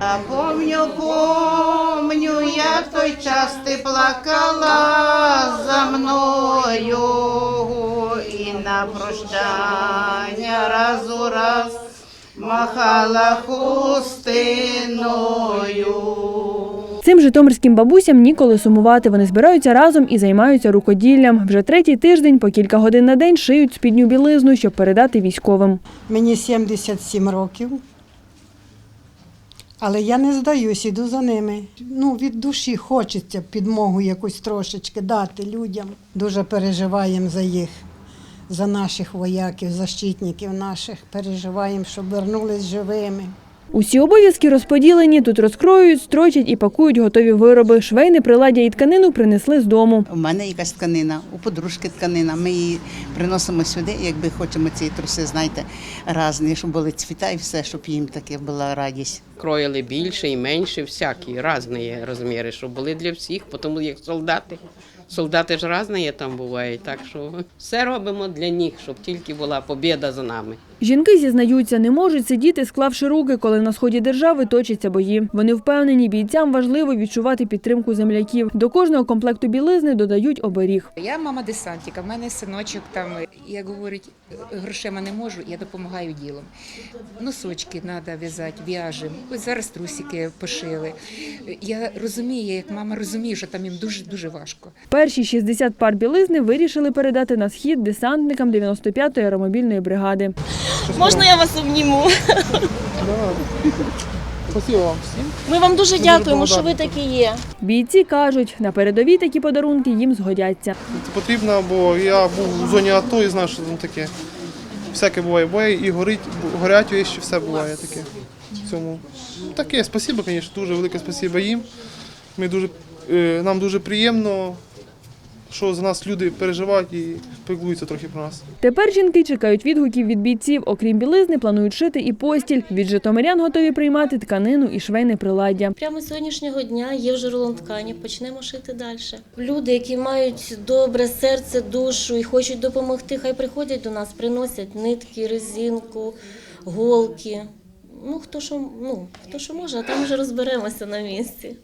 Я помню, помню, як той час ти плакала за мною і на прощання раз у раз махала хустиною. Цим житомирським бабусям ніколи сумувати. Вони збираються разом і займаються рукоділлям. Вже третій тиждень по кілька годин на день шиють спідню білизну, щоб передати військовим. Мені 77 років. Але я не здаюсь, іду за ними. Ну, від душі хочеться підмогу якусь трошечки дати людям. Дуже переживаємо за їх, за наших вояків, защитників наших. Переживаємо, щоб вернулись живими. Усі обов'язки розподілені. Тут розкроюють, строчать і пакують готові вироби. Швейне приладдя і тканину принесли з дому. У мене якась тканина, у подружки тканина. Ми її приносимо сюди, якби хочемо ці труси, знаєте, різні, щоб були цвіта і все, щоб їм таке була радість. Кроїли більше і менше, всякі, різні розміри, щоб були для всіх, тому як солдати. Солдати ж різні там бувають, так що все робимо для них, щоб тільки була побіда за нами. Жінки зізнаються, не можуть сидіти, склавши руки, коли на сході держави точаться бої. Вони впевнені, бійцям важливо відчувати підтримку земляків. До кожного комплекту білизни додають оберіг. Я мама десантика, в мене синочок там, як говорить, грошима не можу, я допомагаю ділом. Носочки треба в'язати, в'яжемо. Ось зараз трусики пошили. Я розумію, як мама розуміє, що там їм дуже-дуже важко. Перші 60 пар білизни вирішили передати на схід десантникам 95-ї аеромобільної бригади. Можна я вас обніму? Спасибо вам всім. Ми вам дуже дякуємо, що ви такі є. Бійці кажуть, на передовій такі подарунки їм згодяться. Це потрібно, бо я був у зоні АТО і знаю, що там таке. Всяке буває, буває і горить, горять вещі, все буває таке. В цьому. Таке, спасибо, звісно, дуже велике спасибо їм. Ми дуже, е, нам дуже приємно, що за нас люди переживають і піклуються трохи про нас. Тепер жінки чекають відгуків від бійців. Окрім білизни, планують шити і постіль. Від житомирян готові приймати тканину і швейне приладдя. Прямо з сьогоднішнього дня є вже рулон ткані, почнемо шити далі. Люди, які мають добре серце, душу і хочуть допомогти, хай приходять до нас, приносять нитки, резинку, голки. Ну, хто що, ну, хто що може, а там вже розберемося на місці.